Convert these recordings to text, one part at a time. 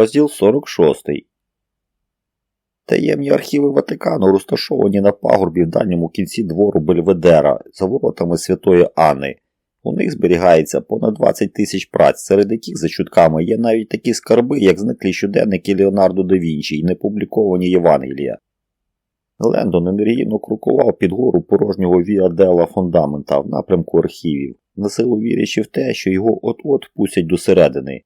Розділ 46. Таємні архіви Ватикану розташовані на пагорбі в дальньому кінці двору Бельведера за воротами Святої Анни. У них зберігається понад 20 тисяч праць, серед яких за чутками є навіть такі скарби, як зниклі щоденники Леонардо да Вінчі і непубліковані Євангелія. Лендон енергійно крокував під гору порожнього Віадела Фундамента в напрямку архівів, насилу вірячи в те, що його от-от пустять до середини.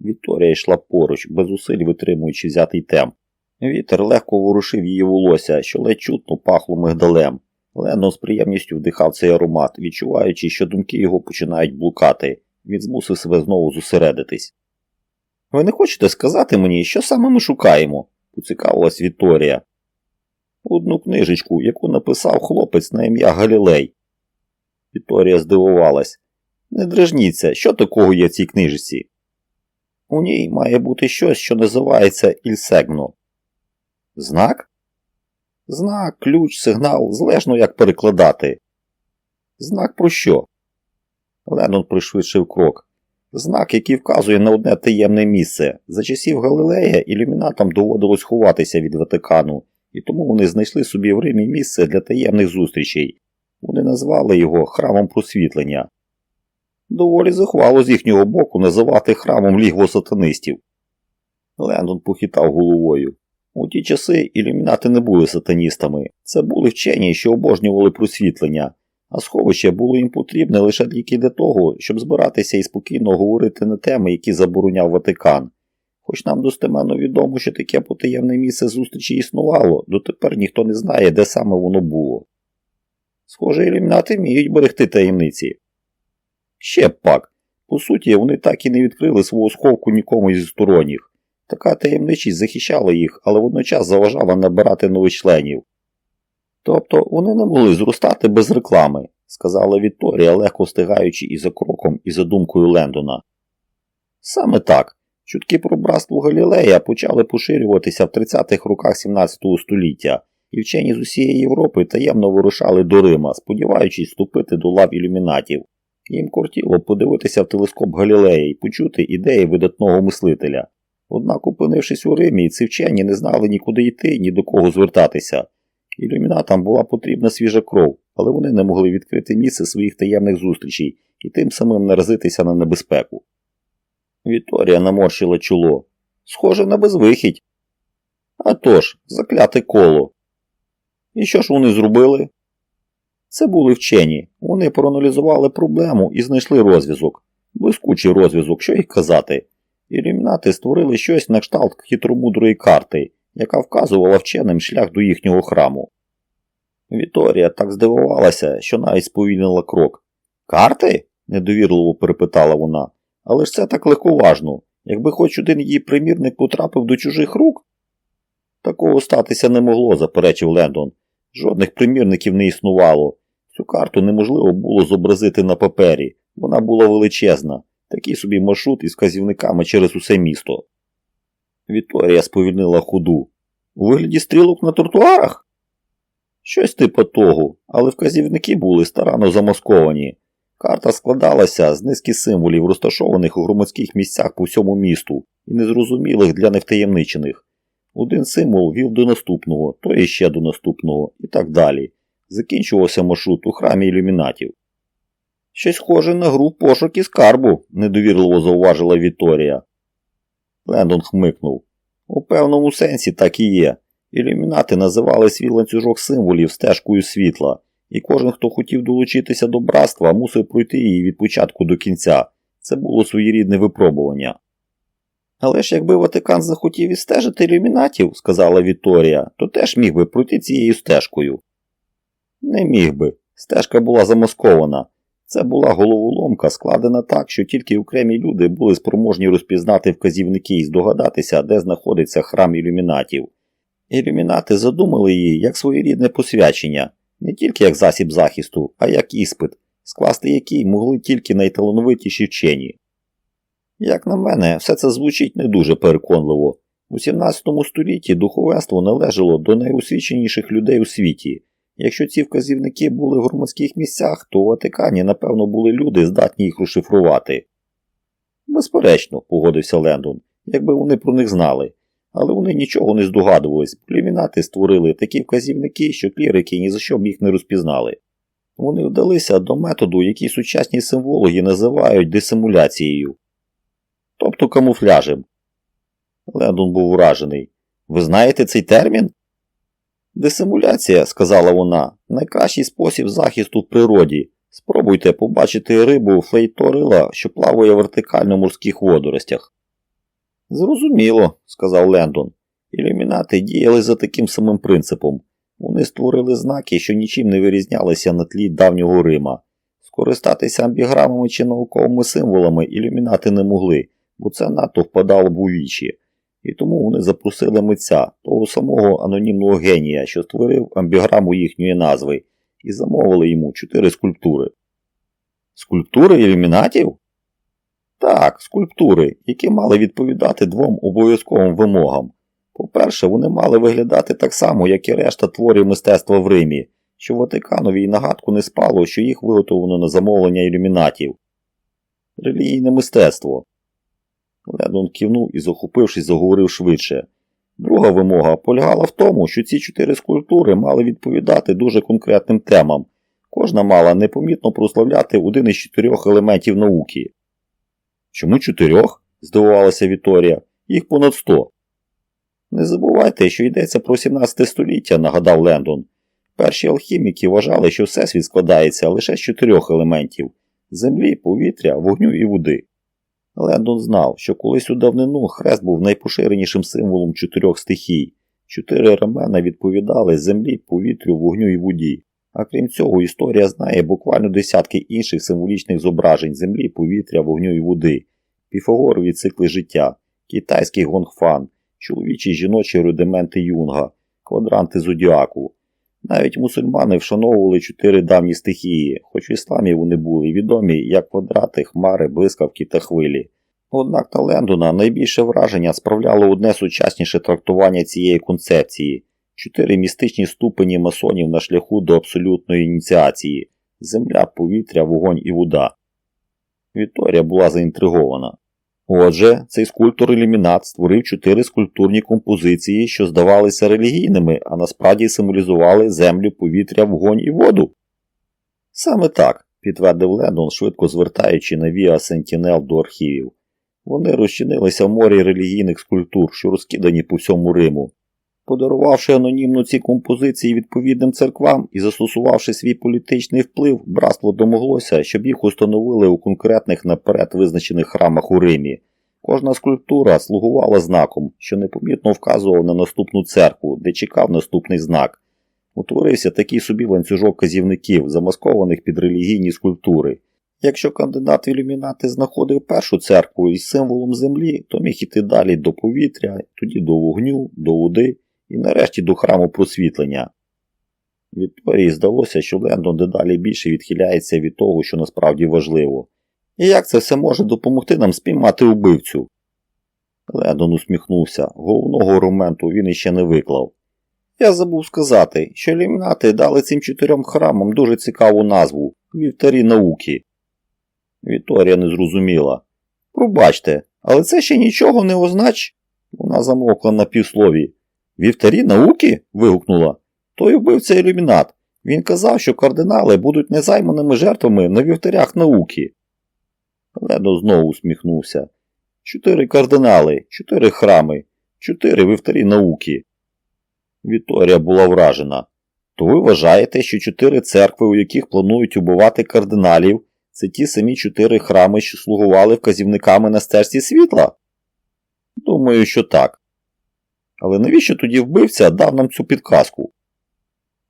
Вікторія йшла поруч, без зусиль витримуючи взятий темп. Вітер легко ворушив її волосся, що ледь чутно пахло мигдалем. Лендон з приємністю вдихав цей аромат, відчуваючи, що думки його починають блукати. Він змусив себе знову зосередитись. Ви не хочете сказати мені, що саме ми шукаємо? поцікавилась Вікторія. Одну книжечку, яку написав хлопець на ім'я Галілей. Вікторія здивувалась. Не дрижніться, що такого є в цій книжці? У ній має бути щось, що називається ільсегно. Знак? Знак, ключ, сигнал, залежно як перекладати. Знак про що? Леннон пришвидшив крок. Знак, який вказує на одне таємне місце. За часів Галилея ілюмінатам доводилось ховатися від Ватикану, і тому вони знайшли собі в Римі місце для таємних зустрічей. Вони назвали його храмом просвітлення. Доволі захвало з їхнього боку називати храмом лігво сатанистів. Лендон похитав головою. У ті часи ілюмінати не були сатаністами. Це були вчені, що обожнювали просвітлення, а сховище було їм потрібне лише тільки для того, щоб збиратися і спокійно говорити на теми, які забороняв Ватикан. Хоч нам достеменно відомо, що таке потаємне місце зустрічі існувало, дотепер ніхто не знає, де саме воно було. Схоже, ілюмінати вміють берегти таємниці. Ще пак. По суті, вони так і не відкрили свого сховку нікому зі сторонніх. Така таємничість захищала їх, але водночас заважала набирати нових членів. Тобто вони не могли зростати без реклами, сказала Вікторія, легко встигаючи і за кроком, і за думкою Лендона. Саме так. Чутки про братство Галілея почали поширюватися в 30-х роках 17 століття, і вчені з усієї Європи таємно вирушали до Рима, сподіваючись вступити до лав ілюмінатів. Їм кортіло подивитися в телескоп Галілея і почути ідеї видатного мислителя. Однак, опинившись у Римі, ці вчені не знали нікуди йти, ні до кого звертатися. Ілюмінатам була потрібна свіжа кров, але вони не могли відкрити місце своїх таємних зустрічей і тим самим наразитися на небезпеку. Вікторія наморщила чоло. Схоже на безвихідь. А тож, закляте коло. І що ж вони зробили? Це були вчені. Вони проаналізували проблему і знайшли розв'язок. Блискучий розв'язок, що їх казати. Ілюмінати створили щось на кшталт хитромудрої карти, яка вказувала вченим шлях до їхнього храму. Віторія так здивувалася, що навіть сповільнила крок. Карти? недовірливо перепитала вона. Але ж це так легковажно. Якби хоч один її примірник потрапив до чужих рук. Такого статися не могло, заперечив Лендон. Жодних примірників не існувало. Цю карту неможливо було зобразити на папері. Вона була величезна, такий собі маршрут із вказівниками через усе місто. Вікторія сповільнила ходу. У вигляді стрілок на тротуарах? Щось типу того, але вказівники були старанно замасковані. Карта складалася з низки символів, розташованих у громадських місцях по всьому місту і незрозумілих для невтаємничених. Один символ вів до наступного, то іще до наступного, і так далі. Закінчувався маршрут у храмі ілюмінатів. Щось схоже на гру пошуки скарбу, недовірливо зауважила Віторія. Лендон хмикнув. У певному сенсі так і є. Ілюмінати називали свій ланцюжок символів стежкою світла, і кожен, хто хотів долучитися до братства, мусив пройти її від початку до кінця. Це було своєрідне випробування. Але ж якби Ватикан захотів відстежити ілюмінатів, сказала Вікторія, то теж міг би пройти цією стежкою. Не міг би. Стежка була замаскована. Це була головоломка, складена так, що тільки окремі люди були спроможні розпізнати вказівники і здогадатися, де знаходиться храм ілюмінатів. Ілюмінати задумали її як своєрідне посвячення, не тільки як засіб захисту, а як іспит, скласти який могли тільки найталановитіші вчені. Як на мене, все це звучить не дуже переконливо. У 17 столітті духовенство належало до найосвіченіших людей у світі. Якщо ці вказівники були в громадських місцях, то у Ватикані, напевно, були люди, здатні їх розшифрувати. Безперечно, погодився Лендон, якби вони про них знали. Але вони нічого не здогадувались, ілюмінати створили такі вказівники, що клірики ні за що б їх не розпізнали. Вони вдалися до методу, який сучасні символоги називають дисимуляцією, тобто камуфляжем. Лендон був вражений. Ви знаєте цей термін? Дисимуляція, сказала вона, найкращий спосіб захисту в природі. Спробуйте побачити рибу флейторила, що плаває в вертикально морських водоростях. Зрозуміло, сказав Лендон. Ілюмінати діяли за таким самим принципом. Вони створили знаки, що нічим не вирізнялися на тлі давнього Рима. Скористатися амбіграмами чи науковими символами ілюмінати не могли, бо це надто впадало б у вічі. І тому вони запросили митця, того самого анонімного генія, що створив амбіграму їхньої назви, і замовили йому чотири скульптури. Скульптури ілюмінатів? Так, скульптури, які мали відповідати двом обов'язковим вимогам. По-перше, вони мали виглядати так само, як і решта творів мистецтва в Римі, що Ватиканові й нагадку не спало, що їх виготовлено на замовлення ілюмінатів. Релігійне мистецтво. Лендон кивнув і, захопившись, заговорив швидше. Друга вимога полягала в тому, що ці чотири скульптури мали відповідати дуже конкретним темам. Кожна мала непомітно прославляти один із чотирьох елементів науки. Чому чотирьох? здивувалася Віторія. Їх понад сто. Не забувайте, що йдеться про 17 століття, нагадав Лендон. Перші алхіміки вважали, що всесвіт складається лише з чотирьох елементів землі, повітря, вогню і води. Лендон знав, що колись у давнину хрест був найпоширенішим символом чотирьох стихій. Чотири рамена відповідали землі, повітрю, вогню і воді. А крім цього, історія знає буквально десятки інших символічних зображень землі, повітря, вогню і води, піфагорові цикли життя, китайський гонгфан, чоловічі жіночі рудименти юнга, квадранти зодіаку. Навіть мусульмани вшановували чотири давні стихії, хоч в ісламі вони були відомі як квадрати, хмари, блискавки та хвилі. Однак на Лендона найбільше враження справляло одне сучасніше трактування цієї концепції чотири містичні ступені масонів на шляху до абсолютної ініціації земля, повітря, вогонь і вода. Вікторія була заінтригована. Отже, цей скульптор ілюмінат створив чотири скульптурні композиції, що здавалися релігійними, а насправді символізували землю, повітря, вогонь і воду. Саме так, підтвердив Лендон, швидко звертаючи на Віа Сентінел до архівів. Вони розчинилися в морі релігійних скульптур, що розкидані по всьому Риму. Подарувавши анонімно ці композиції відповідним церквам і застосувавши свій політичний вплив, братство домоглося, щоб їх установили у конкретних наперед визначених храмах у Римі. Кожна скульптура слугувала знаком, що непомітно вказував на наступну церкву, де чекав наступний знак. Утворився такий собі ланцюжок казівників, замаскованих під релігійні скульптури. Якщо кандидат в ілюмінати знаходив першу церкву із символом землі, то міг іти далі до повітря, тоді до вогню, до води і нарешті до храму просвітлення. Вікторії здалося, що Лендон дедалі більше відхиляється від того, що насправді важливо. І як це все може допомогти нам спіймати убивцю? Лендон усміхнувся, головного аргументу він іще не виклав. Я забув сказати, що ілюмінати дали цим чотирьом храмам дуже цікаву назву вівтарі науки. Вікторія не зрозуміла. Пробачте, але це ще нічого не означ. Вона замовкла на півслові. Вівтарі науки? вигукнула. Той убивця ілюмінат. Він казав, що кардинали будуть незайманими жертвами на вівтарях науки. Ледо знову усміхнувся. Чотири кардинали, чотири храми, чотири вівтарі науки. Вікторія була вражена. То ви вважаєте, що чотири церкви, у яких планують убивати кардиналів, це ті самі чотири храми, що слугували вказівниками на стежці світла? Думаю, що так. Але навіщо тоді вбивця дав нам цю підказку?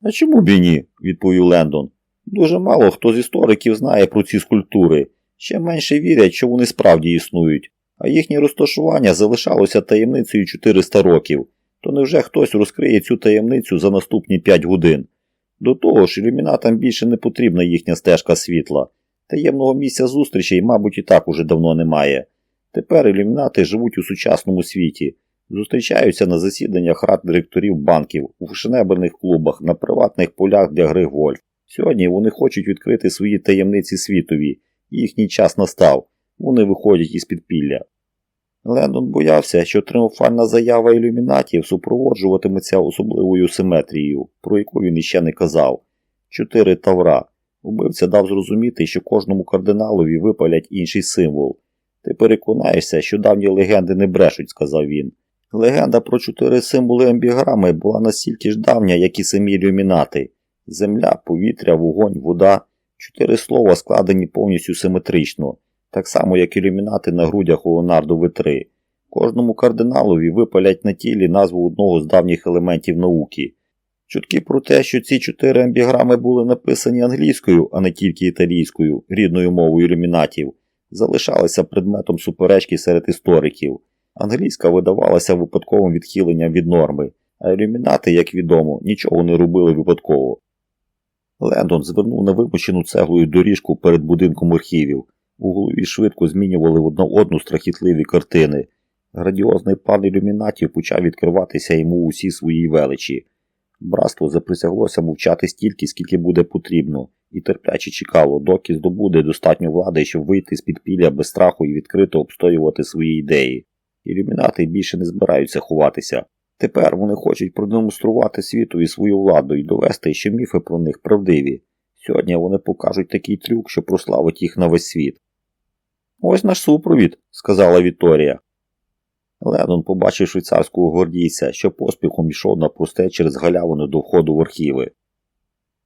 А чому б і ні? відповів Лендон. Дуже мало хто з істориків знає про ці скульптури, ще менше вірять, що вони справді існують, а їхнє розташування залишалося таємницею 400 років, то невже хтось розкриє цю таємницю за наступні 5 годин? До того ж, ілюмінатам більше не потрібна їхня стежка світла. Таємного місця зустрічей, мабуть, і так уже давно немає. Тепер ілюмінати живуть у сучасному світі. Зустрічаються на засіданнях рад директорів банків, у фешенебельних клубах, на приватних полях для гри гольф. Сьогодні вони хочуть відкрити свої таємниці світові. Їхній час настав. Вони виходять із підпілля. Лендон боявся, що тріумфальна заява ілюмінатів супроводжуватиметься особливою симетрією, про яку він іще не казав. Чотири тавра. Убивця дав зрозуміти, що кожному кардиналові випалять інший символ. Ти переконаєшся, що давні легенди не брешуть, сказав він. Легенда про чотири символи ембіграми була настільки ж давня, як і самі ілюмінати. Земля, повітря, вогонь, вода. Чотири слова складені повністю симетрично, так само, як ілюмінати на грудях у Леонардо В3. Кожному кардиналові випалять на тілі назву одного з давніх елементів науки. Чутки про те, що ці чотири амбіграми були написані англійською, а не тільки італійською, рідною мовою ілюмінатів, залишалися предметом суперечки серед істориків. Англійська видавалася випадковим відхиленням від норми, а ілюмінати, як відомо, нічого не робили випадково. Лендон звернув на вимучену цеглою доріжку перед будинком архівів. У голові швидко змінювали в одну страхітливі картини. Градіозний план ілюмінатів почав відкриватися йому у всій своїй величі. Братство заприсяглося мовчати стільки, скільки буде потрібно, і терпляче чекало, доки здобуде достатньо влади, щоб вийти з підпілля без страху і відкрито обстоювати свої ідеї. Ілюмінати більше не збираються ховатися. Тепер вони хочуть продемонструвати світові свою владу і довести, що міфи про них правдиві. Сьогодні вони покажуть такий трюк, що прославить їх на весь світ. Ось наш супровід, сказала Вікторія. Леннон побачив швейцарського гвардійця, що поспіхом йшов на просте через галявину до входу в архіви.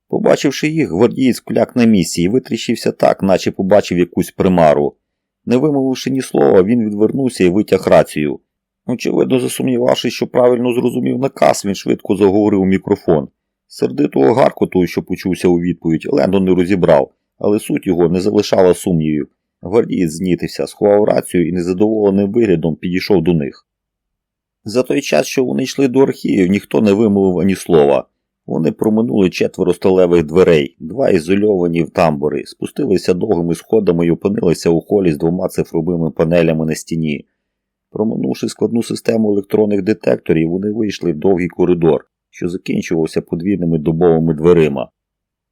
Побачивши їх, гвардієць кляк на місці і витріщився так, наче побачив якусь примару. Не вимовивши ні слова, він відвернувся і витяг рацію. Очевидно, засумнівавшись, що правильно зрозумів наказ, він швидко заговорив у мікрофон. Сердитого гаркоту, що почувся у відповідь, Лендон не розібрав, але суть його не залишала сумнівів. Гвардієць знітився, сховав рацію і незадоволеним виглядом підійшов до них. За той час, що вони йшли до архівів, ніхто не вимовив ані слова. Вони проминули четверо сталевих дверей, два ізольовані в тамбури, спустилися довгими сходами і опинилися у холі з двома цифровими панелями на стіні. Проминувши складну систему електронних детекторів, вони вийшли в довгий коридор, що закінчувався подвійними дубовими дверима.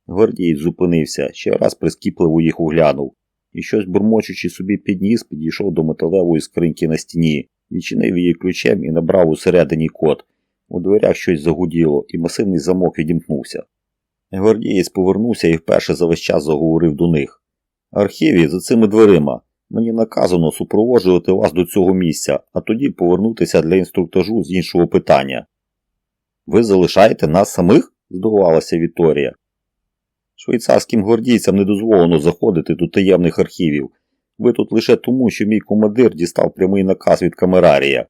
Гвардієць зупинився, ще раз прискіпливо їх оглянув, і щось бурмочучи собі під ніс, підійшов до металевої скриньки на стіні, відчинив її ключем і набрав усередині код. У дверях щось загуділо, і масивний замок відімкнувся. Гвардієць повернувся і вперше за весь час заговорив до них. Архіві за цими дверима. Мені наказано супроводжувати вас до цього місця, а тоді повернутися для інструктажу з іншого питання. Ви залишаєте нас самих? здивувалася Вікторія. Швейцарським гвардійцям не дозволено заходити до таємних архівів. Ви тут лише тому, що мій командир дістав прямий наказ від камерарія.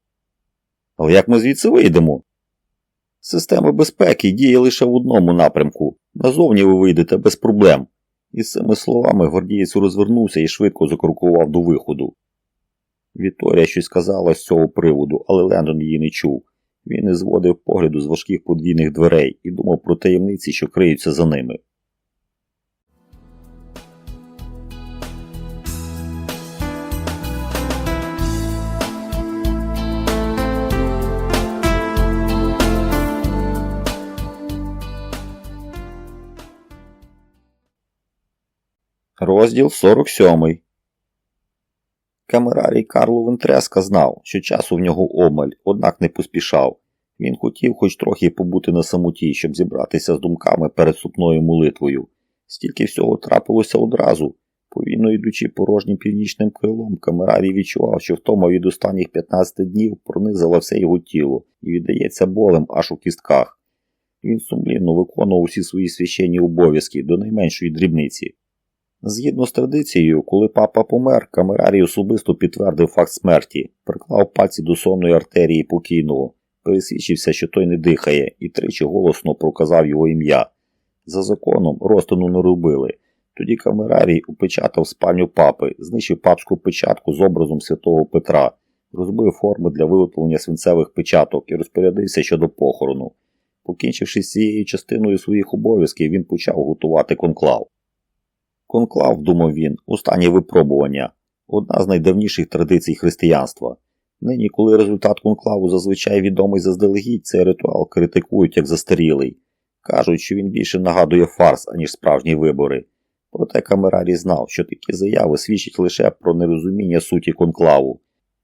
Але як ми звідси вийдемо? Система безпеки діє лише в одному напрямку. Назовні ви вийдете без проблем. Із цими словами гвардієць розвернувся і швидко закрукував до виходу. Вікторія щось сказала з цього приводу, але Лендон її не чув. Він не зводив погляду з важких подвійних дверей і думав про таємниці, що криються за ними. Розділ 47 Камерарій Карло Вентреска знав, що часу в нього омаль, однак не поспішав. Він хотів хоч трохи побути на самоті, щоб зібратися з думками перед супною молитвою. Стільки всього трапилося одразу. Повільно йдучи порожнім північним крилом, камерарій відчував, що втома від останніх 15 днів пронизала все його тіло і віддається болем аж у кістках. Він сумлінно виконував усі свої священні обов'язки до найменшої дрібниці. Згідно з традицією, коли папа помер, камерарій особисто підтвердив факт смерті, приклав пальці до сонної артерії покійного, пересвідчився, що той не дихає, і тричі голосно проказав його ім'я. За законом розтину не робили. Тоді камерарій упечатав спальню папи, знищив папську печатку з образом святого Петра, розбив форми для виготовлення свинцевих печаток і розпорядився щодо похорону. Покінчивши з цією частиною своїх обов'язків, він почав готувати конклав. Конклав, думав він, у стані випробування одна з найдавніших традицій християнства. Нині, коли результат конклаву зазвичай відомий заздалегідь, цей ритуал критикують як застарілий. Кажуть, що він більше нагадує фарс, аніж справжні вибори. Проте Камерарій знав, що такі заяви свідчать лише про нерозуміння суті конклаву.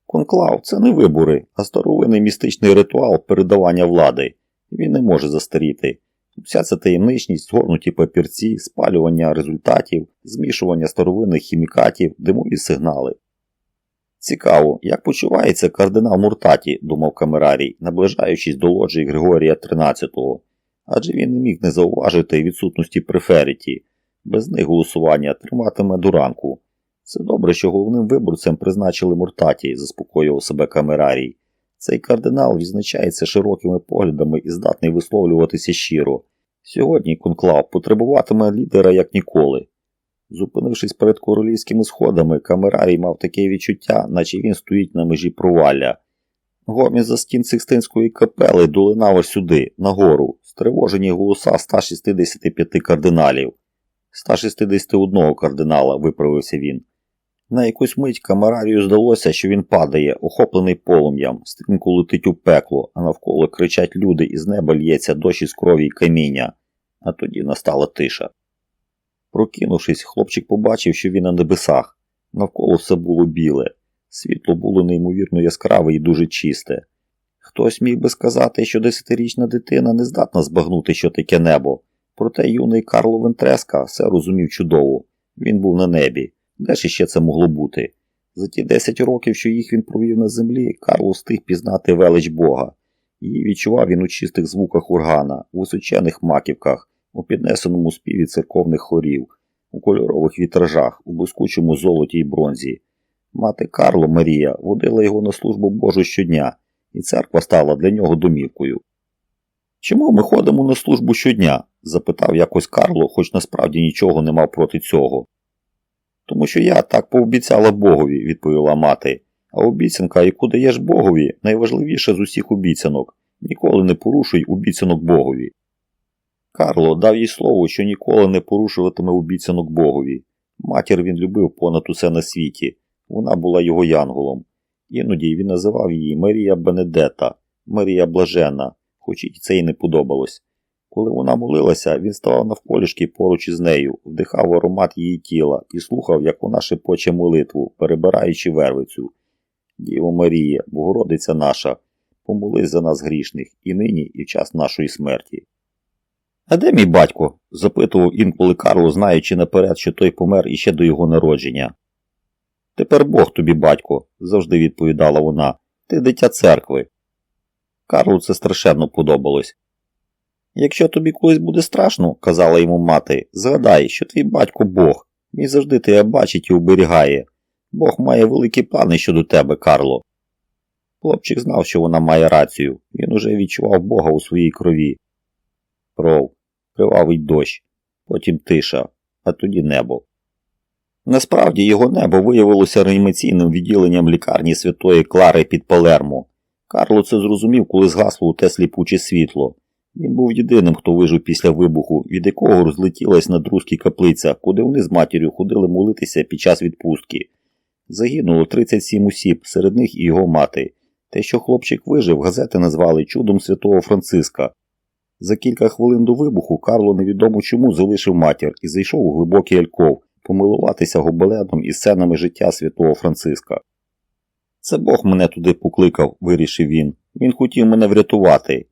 Конклав це не вибори, а старовинний містичний ритуал передавання влади. Він не може застаріти. Вся ця таємничність, згорнуті папірці, спалювання результатів, змішування старовинних хімікатів, димові сигнали. Цікаво, як почувається кардинал Муртаті, думав камерарій, наближаючись до лоджії Григорія XIII. Адже він не міг не зауважити відсутності преферіті. Без них голосування триматиме до ранку. Це добре, що головним виборцем призначили Муртаті, заспокоював себе камерарій. Цей кардинал відзначається широкими поглядами і здатний висловлюватися щиро. Сьогодні конклав потребуватиме лідера як ніколи. Зупинившись перед королівськими сходами, камерарій мав таке відчуття, наче він стоїть на межі провалля. Гомін за стін Сикстинської капели долинав ось сюди, нагору, стривожені голоса 165 кардиналів. 161 кардинала, виправився він. На якусь мить камерарію здалося, що він падає, охоплений полум'ям, стрімко летить у пекло, а навколо кричать люди, і з неба лється дощ із крові й каміння. А тоді настала тиша. Прокинувшись, хлопчик побачив, що він на небесах. Навколо все було біле. Світло було неймовірно яскраве і дуже чисте. Хтось міг би сказати, що десятирічна дитина не здатна збагнути, що таке небо. Проте юний Карло Вентреска все розумів чудово. Він був на небі. Де ж іще це могло бути? За ті 10 років, що їх він провів на землі, Карло встиг пізнати велич Бога. Її відчував він у чистих звуках ургана, у височених маківках, у піднесеному співі церковних хорів, у кольорових вітражах, у блискучому золоті й бронзі. Мати Карло Марія водила його на службу Божу щодня, і церква стала для нього домівкою. Чому ми ходимо на службу щодня? запитав якось Карло, хоч насправді нічого не мав проти цього. Тому що я так пообіцяла Богові, відповіла мати. А обіцянка, яку даєш Богові, найважливіша з усіх обіцянок. Ніколи не порушуй обіцянок Богові. Карло дав їй слово, що ніколи не порушуватиме обіцянок Богові. Матір він любив понад усе на світі. Вона була його янголом. Іноді він називав її Марія Бенедета, Марія Блажена, хоч і це й не подобалось. Коли вона молилася, він ставав навколішки поруч із нею, вдихав аромат її тіла і слухав, як вона шепоче молитву, перебираючи вервицю. Діво Марія, Богородиця наша, помолись за нас грішних і нині, і в час нашої смерті. А де мій батько? запитував інколи Карло, знаючи наперед, що той помер іще до його народження. Тепер Бог тобі, батько, завжди відповідала вона. Ти дитя церкви. Карлу це страшенно подобалось. Якщо тобі колись буде страшно, казала йому мати, згадай, що твій батько Бог. Він завжди тебе бачить і оберігає. Бог має великі плани щодо тебе, Карло. Хлопчик знав, що вона має рацію. Він уже відчував Бога у своїй крові. Кров, кривавий дощ, потім тиша, а тоді небо. Насправді його небо виявилося реанімаційним відділенням лікарні Святої Клари під Палермо. Карло це зрозумів, коли згасло у те сліпуче світло. Він був єдиним, хто вижив після вибуху, від якого розлетілась на друзькій каплиця, куди вони з матір'ю ходили молитися під час відпустки. Загинуло 37 осіб, серед них і його мати. Те, що хлопчик вижив, газети назвали чудом святого Франциска. За кілька хвилин до вибуху Карло невідомо чому залишив матір і зайшов у глибокий альков, помилуватися гобеленом і сценами життя святого Франциска. Це Бог мене туди покликав, вирішив він. Він хотів мене врятувати.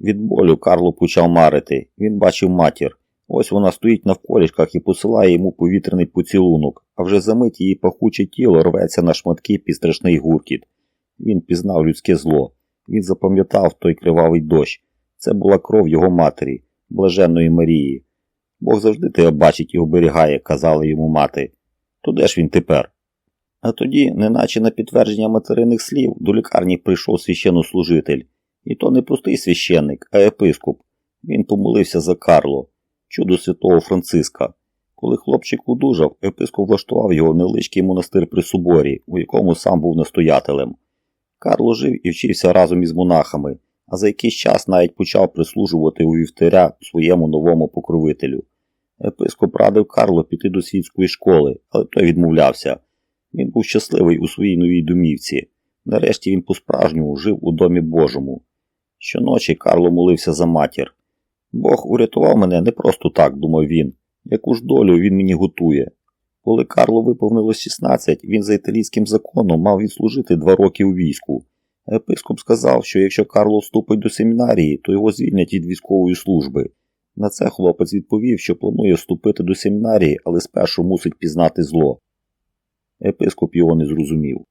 Від болю Карло почав марити. Він бачив матір. Ось вона стоїть на вколішках і посилає йому повітряний поцілунок, а вже за мить її пахуче тіло рветься на шматки під страшний гуркіт. Він пізнав людське зло. Він запам'ятав той кривавий дощ. Це була кров його матері, блаженної Марії. Бог завжди тебе бачить і оберігає, казала йому мати. То де ж він тепер? А тоді, неначе на підтвердження материних слів, до лікарні прийшов священнослужитель. І то не простий священник, а епископ. Він помолився за Карло, чудо святого Франциска. Коли хлопчик удужав, епископ влаштував його в невеличкий монастир при соборі, у якому сам був настоятелем. Карло жив і вчився разом із монахами, а за якийсь час навіть почав прислужувати у вівтаря своєму новому покровителю. Епископ радив Карло піти до світської школи, але той відмовлявся. Він був щасливий у своїй новій домівці. Нарешті він по-справжньому жив у домі Божому. Щоночі Карло молився за матір. Бог урятував мене не просто так, думав він, яку ж долю він мені готує. Коли Карлу виповнилось 16, він за італійським законом мав відслужити два роки у війську. Епископ сказав, що якщо Карло вступить до семінарії, то його звільнять від військової служби. На це хлопець відповів, що планує вступити до семінарії, але спершу мусить пізнати зло. Епископ його не зрозумів.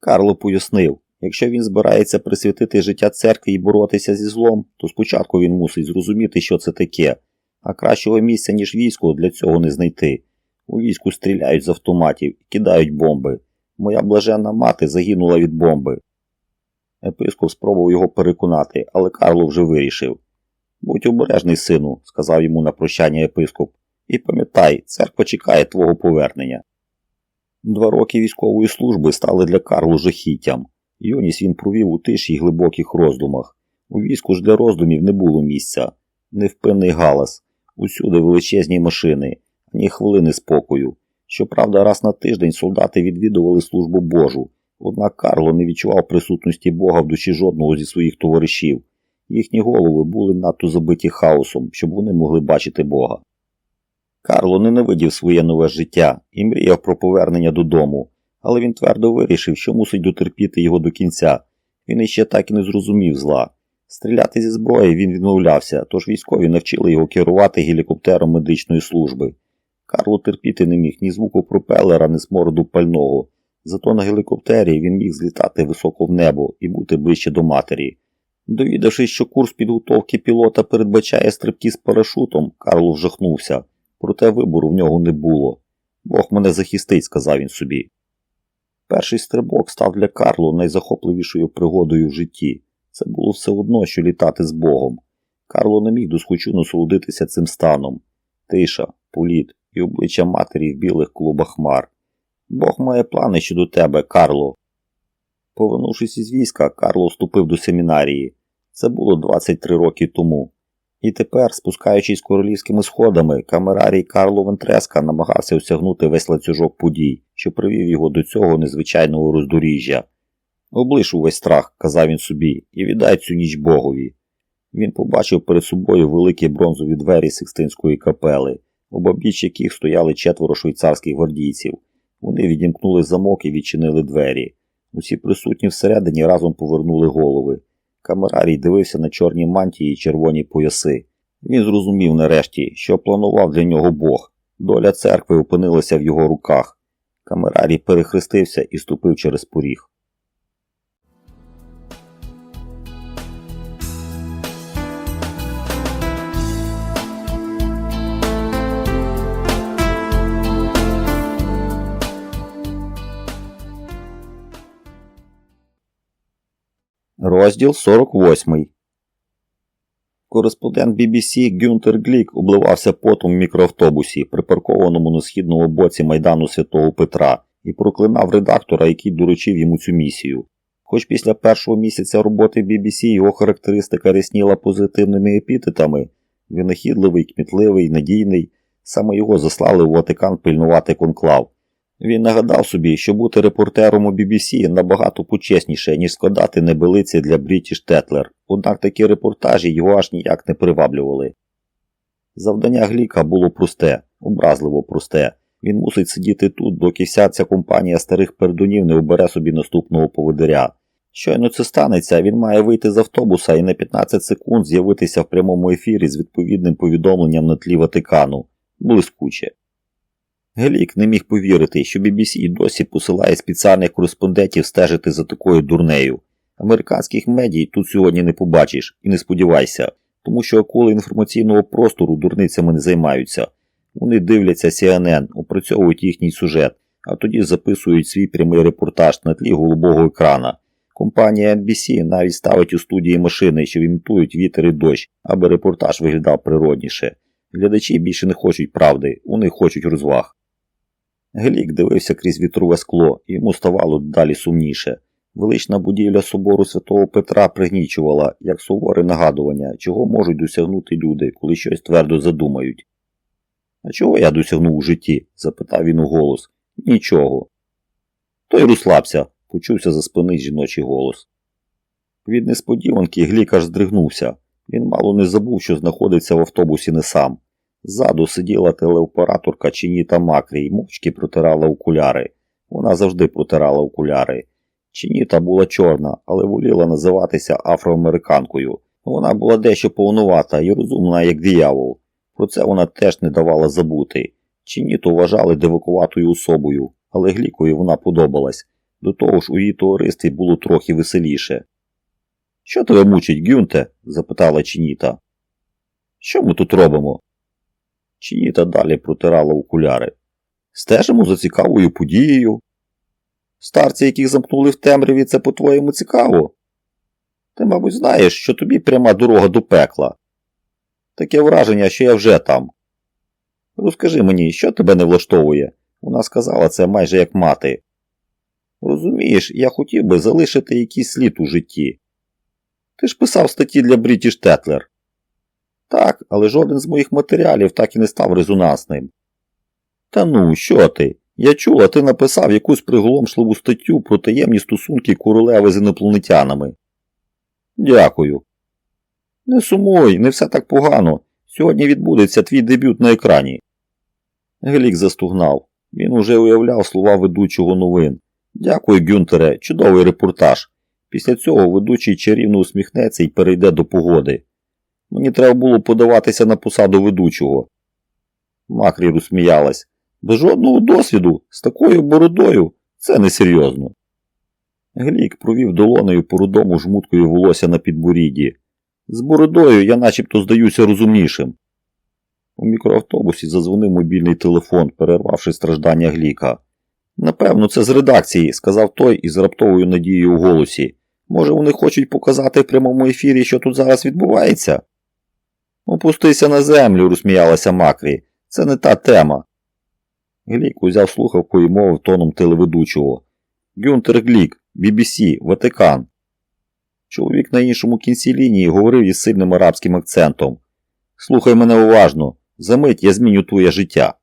Карло пояснив, якщо він збирається присвятити життя церкві і боротися зі злом, то спочатку він мусить зрозуміти, що це таке, а кращого місця, ніж військо, для цього не знайти. У війську стріляють з автоматів кидають бомби. Моя блаженна мати загинула від бомби. Епископ спробував його переконати, але Карло вже вирішив. Будь обережний, сину, сказав йому на прощання єпископ, і пам'ятай, церква чекає твого повернення. Два роки військової служби стали для Карлу жахіттям. Юність він провів у тиші глибоких роздумах. У війську ж для роздумів не було місця, невпинний галас, усюди величезні машини, ні хвилини спокою. Щоправда, раз на тиждень солдати відвідували службу Божу, однак Карло не відчував присутності Бога в душі жодного зі своїх товаришів. Їхні голови були надто забиті хаосом, щоб вони могли бачити Бога. Карло ненавидів своє нове життя і мріяв про повернення додому, але він твердо вирішив, що мусить дотерпіти його до кінця. Він іще так і не зрозумів зла. Стріляти зі зброї він відмовлявся, тож військові навчили його керувати гелікоптером медичної служби. Карло терпіти не міг ні звуку пропелера, ні смороду пального. Зато на гелікоптері він міг злітати високо в небо і бути ближче до матері. Довідавшись, що курс підготовки пілота передбачає стрибки з парашутом, Карло вжахнувся, проте вибору в нього не було. Бог мене захистить, сказав він собі. Перший стрибок став для Карло найзахопливішою пригодою в житті. Це було все одно, що літати з Богом. Карло не міг досхочу насолодитися цим станом. Тиша, політ і обличчя матері в білих клубах хмар. Бог має плани щодо тебе, Карло. Повернувшись із війська, Карло вступив до семінарії. Це було 23 роки тому. І тепер, спускаючись королівськими сходами, камерарій Карло Вентреска намагався осягнути весь ланцюжок подій, що привів його до цього незвичайного роздоріжжя. Облиш увесь страх, казав він собі, і віддай цю ніч Богові. Він побачив перед собою великі бронзові двері Сикстинської капели, обабіч яких стояли четверо швейцарських гвардійців. Вони відімкнули замок і відчинили двері. Усі присутні всередині разом повернули голови. Камерарій дивився на чорні мантії і червоні пояси. Він зрозумів нарешті, що планував для нього Бог. Доля церкви опинилася в його руках. Камерарій перехрестився і ступив через поріг. Розділ 48 Кореспондент BBC Гюнтер Глік обливався потом в мікроавтобусі, припаркованому на східному боці майдану Святого Петра, і проклинав редактора, який доручив йому цю місію. Хоч після першого місяця роботи BBC його характеристика рясніла позитивними епітетами, винахідливий, кмітливий, надійний, саме його заслали в Ватикан пильнувати конклав. Він нагадав собі, що бути репортером у BBC набагато почесніше, ніж складати небелиці для Брітіш Тетлер, однак такі репортажі його аж ніяк не приваблювали. Завдання Гліка було просте, образливо просте. Він мусить сидіти тут, доки вся ця компанія старих пердунів не обере собі наступного поведиря. Щойно це станеться, він має вийти з автобуса і на 15 секунд з'явитися в прямому ефірі з відповідним повідомленням на тлі Ватикану. Блискуче. Гелік не міг повірити, що BBC і досі посилає спеціальних кореспондентів стежити за такою дурнею. Американських медій тут сьогодні не побачиш і не сподівайся, тому що акули інформаційного простору дурницями не займаються. Вони дивляться CNN, опрацьовують їхній сюжет, а тоді записують свій прямий репортаж на тлі голубого екрана. Компанія NBC навіть ставить у студії машини, що імітують вітер і дощ, аби репортаж виглядав природніше. Глядачі більше не хочуть правди, вони хочуть розваг. Гелік дивився крізь вітрове скло, йому ставало далі сумніше. Велична будівля собору святого Петра пригнічувала, як суворе нагадування, чого можуть досягнути люди, коли щось твердо задумають. А чого я досягнув у житті? запитав він у голос. Нічого. Той розслабся, почувся за спини жіночий голос. Від несподіванки Глік аж здригнувся. Він мало не забув, що знаходиться в автобусі не сам. Ззаду сиділа телеоператорка Чініта Макрі і мовчки протирала окуляри. Вона завжди протирала окуляри. Чініта була чорна, але воліла називатися афроамериканкою. Вона була дещо повнувата і розумна, як диявол. Про це вона теж не давала забути. Чініту вважали дивакуватою особою, але Глікові вона подобалась. До того ж, у її товаристві було трохи веселіше. Що тебе мучить, Гюнте? запитала Чініта. Що ми тут робимо? Чініта далі протирала окуляри. Стежимо за цікавою подією. Старці, яких замкнули в темряві, це по-твоєму цікаво? Ти, мабуть, знаєш, що тобі пряма дорога до пекла. Таке враження, що я вже там. Розкажи мені, що тебе не влаштовує? Вона сказала це майже як мати. Розумієш, я хотів би залишити якийсь слід у житті. Ти ж писав статті для Брітіш Тетлер. Так, але жоден з моїх матеріалів так і не став резонансним. Та ну, що ти? Я чула, ти написав якусь приголомшливу статтю про таємні стосунки королеви з інопланетянами. Дякую. Не сумуй, не все так погано. Сьогодні відбудеться твій дебют на екрані. Глік застугнав. Він уже уявляв слова ведучого новин. Дякую, Гюнтере, чудовий репортаж. Після цього ведучий чарівно усміхнеться і перейде до погоди. Мені треба було подаватися на посаду ведучого. Макрі розсміялась. Без жодного досвіду, з такою бородою, це несерйозно. Глік провів долонею по рудому жмуткою волосся на підборідді. З бородою я начебто здаюся розумнішим. У мікроавтобусі зазвонив мобільний телефон, перервавши страждання Гліка. Напевно, це з редакції, сказав той із раптовою надією у голосі. Може, вони хочуть показати в прямому ефірі, що тут зараз відбувається? Опустися на землю, розсміялася Макрі. Це не та тема. Глік узяв слухавку і мовив тоном телеведучого. Гюнтер Глік, BBC, Ватикан. Чоловік на іншому кінці лінії говорив із сильним арабським акцентом. Слухай мене уважно, за мить я зміню твоє життя.